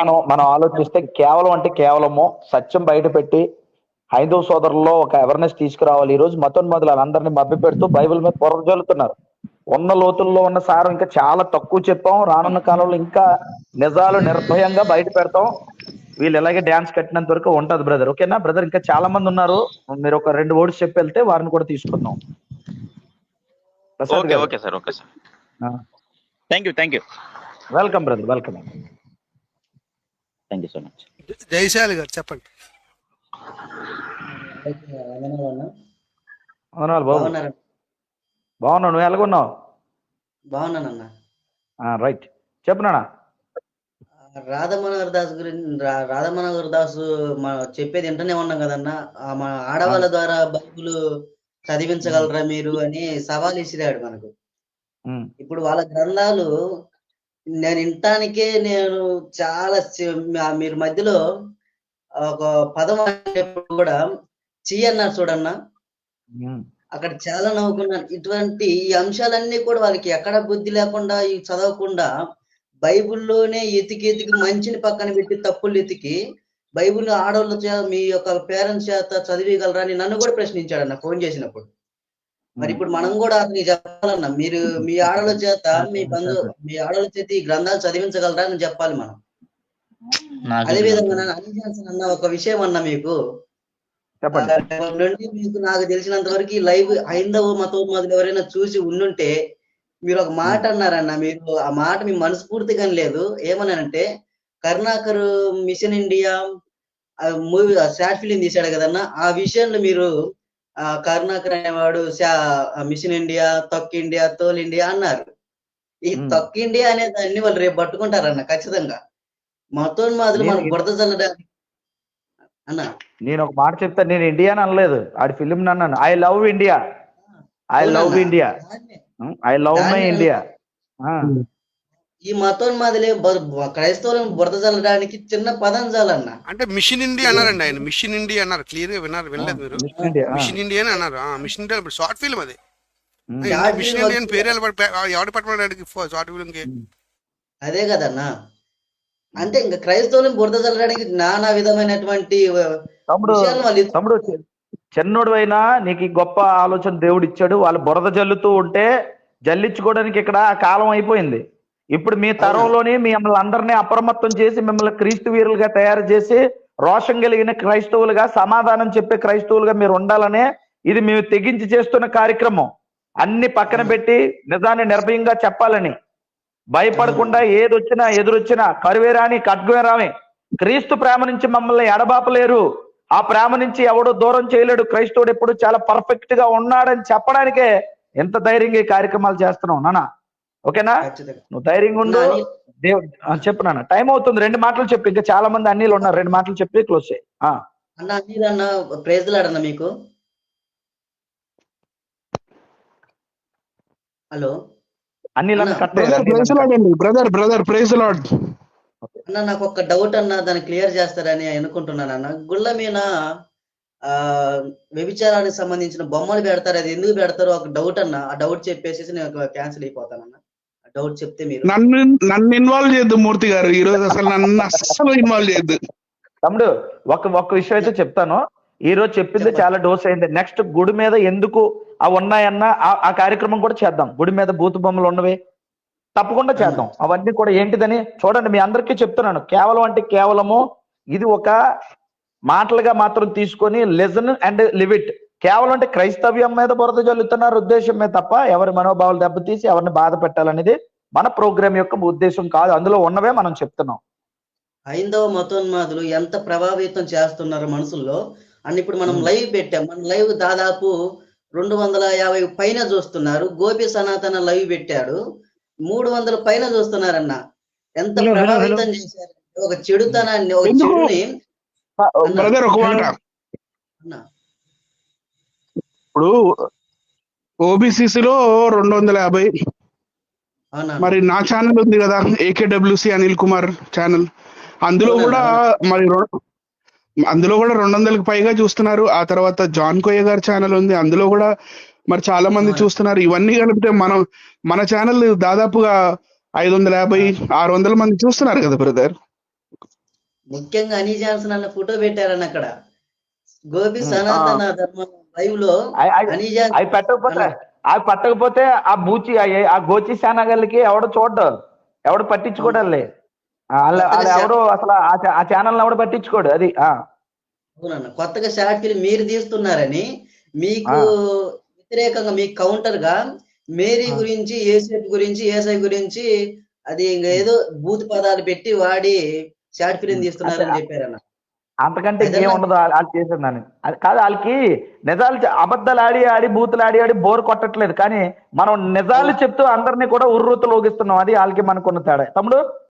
మనం మనం ఆలోచిస్తే కేవలం అంటే కేవలము సత్యం బయట పెట్టి హైందవ సోదరుల్లో ఒక అవేర్నెస్ తీసుకురావాలి. ఈ రోజు మతోన్మదులు అందరినీ మభ్య పెడుతూ బైబిల్ మీద పొర జల్లుతున్నారు. ఉన్న లోతుల్లో ఉన్న సారం ఇంకా చాలా తక్కువ చెప్పాం. రానున్న కాలంలో ఇంకా నిజాలు నిర్భయంగా బయట పెడతాం. వీళ్ళు ఇలాగే డ్యాన్స్ కట్టినంత వరకు ఉంటది బ్రదర్. ఓకేనా? బ్రదర్ ఇంకా చాలా మంది ఉన్నారు. మీరు ఒక రెండు వర్డ్స్ చెప్పి వెళ్తే వారిని కూడా తీసుకుందాం. Okay sir okay sir. Thank you thank you welcome brother welcome thank you so much Jayashali గారు చెప్పండి. బాబు. బాగున్నారా? బాగున్నావు నువ్వు ఎలాగున్నావు? బాగున్నానన్న. రైట్. చెప్పు నాన్న. రాధమనోహర్ దాస్ గురించి రాధమనోహర్ దాస్ మన చెప్పేది వింటూనే ఉన్నాం కదన్న. ఆ మన ఆడవాళ్ళ ద్వారా బైబుల్ చదివించగలరా మీరు అని సవాల్ ఇసిరాడు మనకు. ఇప్పుడు వాళ్ళ గ్రంథాలు నేను వినటానికే నేను చాలా మీరు మధ్యలో ఒక పదం అనేటప్పుడు కూడా చీ అన్నారు చూడన్నా. అక్కడ చాలా నవ్వుకున్నాను. ఇటువంటి ఈ అంశాలన్నీ కూడా వాళ్ళకి ఎక్కడ బుద్ధి లేకుండా ఈ చదవకుండా బైబిల్లోనే ఎతికి ఎతికి మంచిని పక్కన పెట్టి తప్పులు ఎతికి బైబిల్ ఆడవాళ్ళ చేత మీ యొక్క పేరెంట్స్ చేత చదివిగలరా అని నన్ను కూడా ప్రశ్నించాడు అన్న ఫోన్ చేసినప్పుడు. మరి ఇప్పుడు మనం కూడా అతనికి చెప్పాలన్న మీరు మీ ఆడవాళ్ళ చేత మీ బంధు మీ ఆడవాళ్ళ చేత ఈ గ్రంథాలు చదివించగలరా అని చెప్పాలి మనం. అదే విధంగా అన్న ఒక విషయం అన్న మీకు. చెప్పండి. నుండి మీకు నాకు తెలిసినంత వరకు ఈ లైవ్ హైందవ మతోన్మాదులు ఎవరైనా చూసి ఉండుంటే మీరు ఒక మాట అన్నారన్న మీరు ఆ మాట మీ మనస్ఫూర్తిగా లేదు ఏమన్నానంటే Karunakar mission India movie short film తీశాడు కదన్న ఆ విషయంలో మీరు కరుణాకర్ అనేవాడు మిషన్ ఇండియా తొక్ ఇండియా తోల్ ఇండియా అన్నారు. ఈ. తొక్ ఇండియా అనే దాన్ని వాళ్ళు రేపు పట్టుకుంటారన్న ఖచ్చితంగా. మతోన్మాదులు మన నేను- బురద చల్లడానికి అన్న. నేను ఒక మాట చెప్తా నేను ఇండియా అని అనలేదు. ఆడి ఫిలిం అన్నాను I love India I love. India. I love my India ఈ మతోన్మాదులే బ- క్రైస్తవులను బురద చల్లడానికి చిన్న పదం చాలన్న అంటే మిషన్ ఇండియా అన్నారండి ఆయన. మిషన్ ఇండియా అన్నారు. క్లియర్గా విన్నారు వినలేదు మీరు. మిషన్ ఇండియా అని అన్నారు. మిషన్ ఇండియా షార్ట్ ఫిల్మ్ అది. మిషన్ ఇండియా అని పేరు ఎవడు పట్టుకోవడానికి షార్ట్ ఫిల్మ్కి అదే కదన్నా. అంటే ఇంకా క్రైస్తవులను బురద చల్లడానికి నానా విధమైనటువంటి తమ్ముడు చిన్నోడు అయినా నీకు గొప్ప ఆలోచన దేవుడు ఇచ్చాడు వాళ్ళు బురద జల్లుతూ ఉంటే జల్లించుకోవడానికి ఇక్కడ ఆ కాలం అయిపోయింది. ఇప్పుడు మీ తరంలోని మిమ్మల్ని అందరినీ అప్రమత్తం చేసి మిమ్మల్ని క్రీస్తు వీరులుగా తయారు చేసి రోషం కలిగిన క్రైస్తవులుగా సమాధానం చెప్పే క్రైస్తవులుగా మీరు ఉండాలనే ఇది మేము తెగించి చేస్తున్న కార్యక్రమం. అన్ని పక్కన పెట్టి నిజాన్ని నిర్భయంగా చెప్పాలని. భయపడకుండా ఏదొచ్చినా ఎదురొచ్చినా కరువేరాని ఖడ్గవేరాని క్రీస్తు ప్రేమ నుంచి మమ్మల్ని ఎడబాపలేరు. ఆ ప్రేమ నుంచి ఎవడు దూరం చేయలేడు. క్రైస్తవుడు ఎప్పుడు చాలా పర్ఫెక్ట్గా ఉన్నాడని చెప్పడానికే ఎంత ధైర్యంగా ఈ కార్యక్రమాలు చేస్తున్నావు నాన్న ఓకేనా. నువ్వు ధైర్యంగా ఉండు నాని- దేవుడు చెప్పు నాన్న. టైం అవుతుంది. రెండు మాటలు చెప్పు. ఇంకా చాలా మంది అన్నీలు ఉన్నారు. రెండు మాటలు చెప్పి క్లోజ్ చేయి. ఆ, అన్న ప్రేజ్లాడన్న మీకు. హలో. అన్నీలు అన్న అన్న, cut brother prize brother brother prize lord అన్న నాకు ఒక డౌట్ అన్న. దాన్ని క్లియర్ చేస్తారని అనుకుంటున్నాను అన్న. గుళ్ళ మీద ఆ వ్యభిచారానికి సంబంధించిన బొమ్మలు పెడతారు. అది ఎందుకు పెడతారో ఒక డౌట్ అన్న. ఆ డౌట్ చెప్పేసి నేను క్యాన్సిల్ అయిపోతానన్న డౌట్ చెప్తే మీరు. నన్ను నన్ను ఇన్వాల్వ్ చేయొద్దు మూర్తి గారు. ఈ రోజు అసలు నన్ను అస్సలు ఇన్వాల్వ్ చేయొద్దు. తమ్ముడు ఒక ఒక్క విషయం అయితే చెప్తాను. ఈ రోజు చెప్పింది. చాలా డోస్ అయింది. నెక్స్ట్ గుడి మీద ఎందుకు ఆ ఉన్నాయన్న ఆ- ఆ కార్యక్రమం కూడా చేద్దాం. గుడి మీద బూతు బొమ్మలు ఉన్నవి తప్పకుండా చేద్దాం. అవన్నీ కూడా ఏంటిదని చూడండి మీ అందరికీ చెప్తున్నాను. కేవలం అంటే కేవలము ఇది ఒక మాటలుగా మాత్రం తీసుకొని లెజన్ అండ్ లివిట్ కేవలం అంటే క్రైస్తవ్యం మీద బురద జల్లుతున్నారు ఉద్దేశం మీద తప్ప ఎవరి మనోభావాలు దెబ్బతీసి ఎవరిని బాధ పెట్టాలనేది మన ప్రోగ్రామ్ యొక్క ఉద్దేశం కాదు. అందులో ఉన్నవే మనం చెప్తున్నాం. హైందవ మతోన్మాదులు ఎంత ప్రభావితం చేస్తున్నారు మనసుల్లో? అని ఇప్పుడు మనం లైవ్ పెట్టాం. మన లైవ్ దాదాపు రెండు వందల యాభై పైన చూస్తున్నారు. గోపి సనాతన లైవ్ పెట్టాడు. మూడు వందల పైన చూస్తున్నారన్న. ఎంత ప్రభావితం చేశారు? ఒక చెడుతనాన్ని ఒక? చెడుని బ్రదర్ ఒక మాట అన్న ఇప్పుడు ఓబీసీసీ లో రెండు వందల యాభై. మరి నా ఛానల్ ఉంది కదా ఏకేడబ్ల్యూసి అనిల్ కుమార్ ఛానల్ అందులో కూడా మరి అందులో కూడా రెండు వందలకు పైగా చూస్తున్నారు. ఆ తర్వాత జాన్ కోయ గారి ఛానల్ ఉంది. అందులో కూడా మరి చాలా మంది. చూస్తున్నారు. ఇవన్నీ కలిపితే మనం మన ఛానల్ దాదాపుగా ఐదు వందల యాభై ఆరు వందల మంది చూస్తున్నారు కదా బ్రదర్ ముఖ్యంగా అనీ జాన్సన్ అన్న ఫోటో పెట్టారన్న అక్కడ. గోపి సనాతన ధర్మం. అవి పెట్టకపోతే అవి పట్టకపోతే ఆ బూచి ఆ- గోచి శానగల్కి ఎవడు చూడ్డు ఎవడు పట్టించుకోడలే వాళ్ళ ఎవడు అసలు ఆ ఛానల్ ఎవడు పట్టించుకోడు? అది అవునన్న కొత్తగా షార్ట్ ఫిల్మ్ మీరు తీస్తున్నారని మీకు వ్యతిరేకంగా మీకు కౌంటర్గా మేరీ. గురించి ఏసేపు గురించి ఏసై గురించి అది ఇంకా ఏదో బూత్ పదాలు పెట్టి వాడి షార్ట్ ఫిల్మ్ తీస్తున్నారని. చెప్పారన్న. అంతకంటే ఇంకేం ఉండదు వాళ్ళ- చేసిందని అది కాదు వాళ్ళకి నిజాలు అబద్ధాలు ఆడి ఆడి బూతులు ఆడి ఆడి బోర్ కొట్టట్లేదు. కానీ మనం నిజాలు చెప్తూ అందరినీ కూడా ఉర్రూతలు ఊగిస్తున్నాం. అది వాళ్ళకి మనకున్న తేడా. తమ్ముడు?